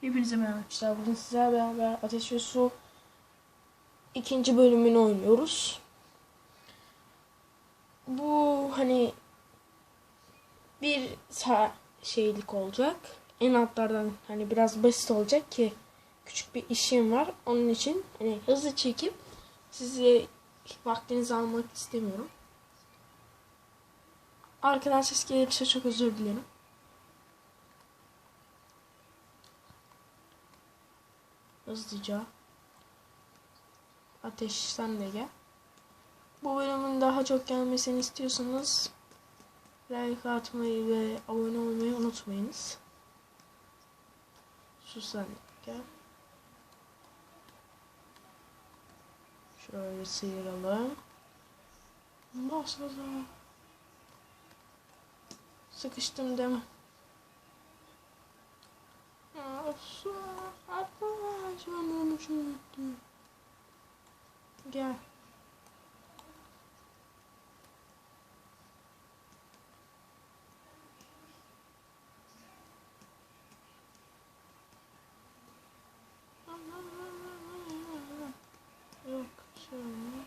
Hepinize merhaba. Arkadaşlar bugün sizlerle beraber Ateş ve Su ikinci bölümünü oynuyoruz. Bu hani bir sa şeylik olacak. En altlardan hani biraz basit olacak ki küçük bir işim var. Onun için hani hızlı çekip size vaktinizi almak istemiyorum. Arkadan ses gelirse çok özür dilerim. Hızlıca. Ateş sen de gel. Bu bölümün daha çok gelmesini istiyorsanız like atmayı ve abone olmayı unutmayınız. Su sen de gel. Şöyle sıyıralım. Bas gaza. Sıkıştım deme. Gel. Yok şöyle.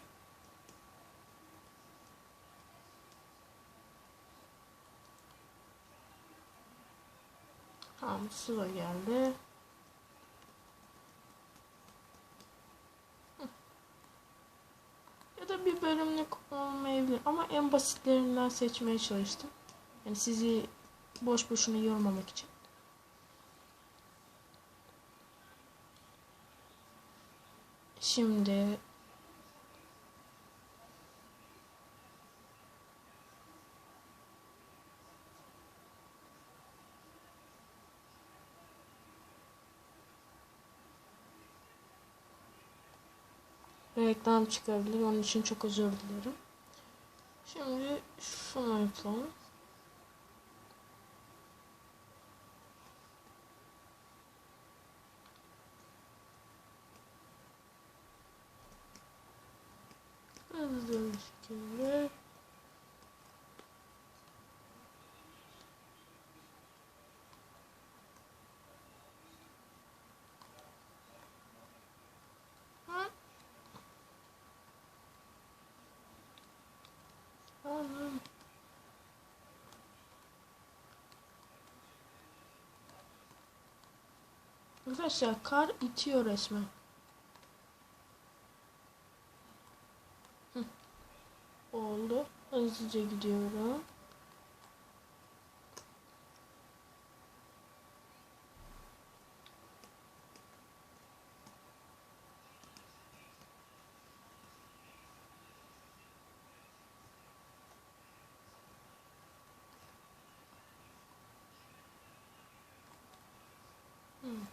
Tamam sıra geldi. Ama en basitlerinden seçmeye çalıştım. Yani sizi boş boşuna yormamak için. Şimdi reklam çıkabilir. Onun için çok özür dilerim. Şimdi şunu yapalım. Hızlı bir şekilde. Hı? Anam. Arkadaşlar kar itiyor resmen. Hı. Oldu. Hızlıca gidiyorum.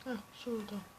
哎呦，受到。